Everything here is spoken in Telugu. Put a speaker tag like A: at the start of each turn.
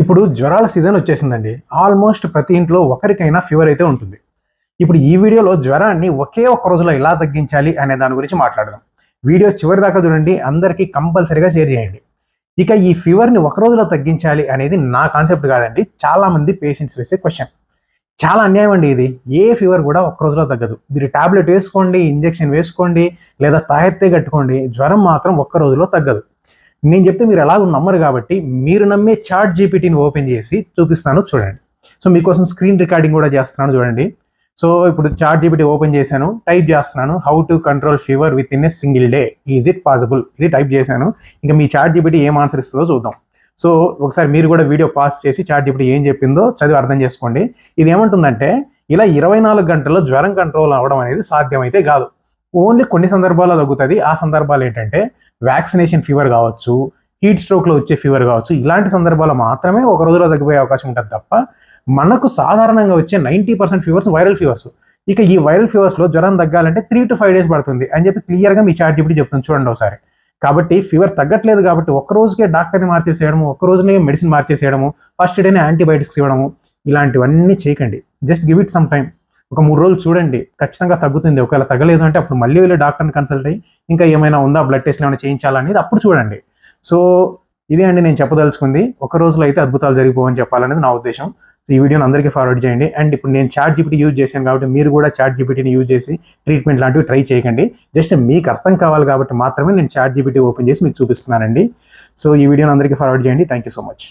A: ఇప్పుడు జ్వరాల సీజన్ వచ్చేసిందండి. ఆల్మోస్ట్ ప్రతి ఇంట్లో ఒకరికైనా ఫీవర్ అయితే ఉంటుంది. ఇప్పుడు ఈ వీడియోలో జ్వరాన్ని ఒకే ఒక్క రోజులో ఎలా తగ్గించాలి అనే దాని గురించి మాట్లాడదాం. వీడియో చివరి దాకా చూడండి. అందరికీ కంపల్సరీగా షేర్ చేయండి. ఇక ఈ ఫీవర్ని ఒక రోజులో తగ్గించాలి అనేది నా కాన్సెప్ట్ కాదండి. చాలామంది పేషెంట్స్ వేసే క్వశ్చన్ చాలా అన్యాయం అండి ఇది. ఏ ఫీవర్ కూడా ఒక్క రోజులో తగ్గదు. మీరు టాబ్లెట్ వేసుకోండి ఇంజెక్షన్ వేసుకోండి లేదా తాయెత్తే కట్టుకోండి. జ్వరం మాత్రం ఒక్క రోజులో తగ్గదు. నేను చెప్తే మీరు ఎలాగో నమ్మరు కాబట్టి మీరు నమ్మే చాట్ జీపీటీని ఓపెన్ చేసి చూపిస్తాను చూడండి. సో మీకోసం స్క్రీన్ రికార్డింగ్ కూడా చేస్తున్నాను చూడండి. సో ఇప్పుడు చాట్ జీపీటీ ఓపెన్ చేశాను టైప్ చేస్తున్నాను how to control fever with in a single day is it possible ఇది టైప్ చేశాను. ఇంకా మీ చాట్ జీపీటీ ఏం ఆన్సర్ ఇస్తుందో చూద్దాం. సో ఒకసారి మీరు కూడా వీడియో పాస్ చేసి చాట్ జీపీటీ ఏం చెప్పిందో చదివి అర్థం చేసుకోండి. ఇది ఏమంటుందంటే ఇలా ఇరవై నాలుగు గంటల్లో జ్వరం కంట్రోల్ అవ్వడం అనేది సాధ్యమైతే కాదు. ఓన్లీ కొన్ని సందర్భాల్లో తగ్గుతుంది. ఆ సందర్భాలు ఏంటంటే వ్యాక్సినేషన్ ఫీవర్ కావచ్చు హీట్ స్ట్రోక్లో వచ్చే ఫీవర్ కావచ్చు ఇలాంటి సందర్భాల్లో మాత్రమే ఒక రోజులో తగ్గిపోయే అవకాశం ఉంటుంది తప్ప మనకు సాధారణంగా వచ్చే ninety percent fevers viral fevers. ఇక ఈ వైరల్ ఫీవర్స్లో జ్వరం తగ్గాలంటే త్రీ టు ఫైవ్ డేస్ పడుతుంది అని చెప్పి క్లియర్గా మీ చార్జ్ ఇప్పుడు చెప్తుంది చూడండి ఒకసారి. కాబట్టి ఫీవర్ తగ్గట్లేదు కాబట్టి ఒక్క రోజుకే డాక్టర్ని మార్చేసేయడము ఒక్క రోజునే మెడిసిన్ మార్చేసేయడము ఫస్ట్ డేనే యాంటీబయాటిక్స్ ఇవ్వడము ఇలాంటివన్నీ చేయకండి. Just give it some time ఒక మూడు రోజులు చూడండి ఖచ్చితంగా తగ్గుతుంది. ఒకవేళ తగ్గలేదు అంటే అప్పుడు మళ్ళీ వెళ్ళి డాక్టర్ని కన్సల్ట్ అయ్యి ఇంకా ఏమైనా ఉందా బ్లడ్ టెస్ట్ ఏమైనా చేయించాలనేది అప్పుడు చూడండి. సో ఇదే అండి నేను చెప్పదలుచుకుంది. ఒక రోజులో అయితే అద్భుతాలు జరిగిపోవని చెప్పాలనేది నా ఉద్దేశం. సో ఈ వీడియోని అందరికీ ఫార్వర్డ్ చేయండి. అండ్ ఇప్పుడు నేను చాట్ జీపీటీ యూజ్ చేశాను కాబట్టి మీరు కూడా చాట్ జీపీటీని యూజ్ చేసి ట్రీట్మెంట్ లాంటివి ట్రై చేయకండి. జస్ట్ మీకు అర్థం కావాలి కాబట్టి మాత్రమే నేను చాట్ జీపీటీ ఓపెన్ చేసి మీకు చూపిస్తున్నానండి. సో ఈ వీడియోని అందరికీ ఫార్వర్డ్ చేయండి. Thank you so much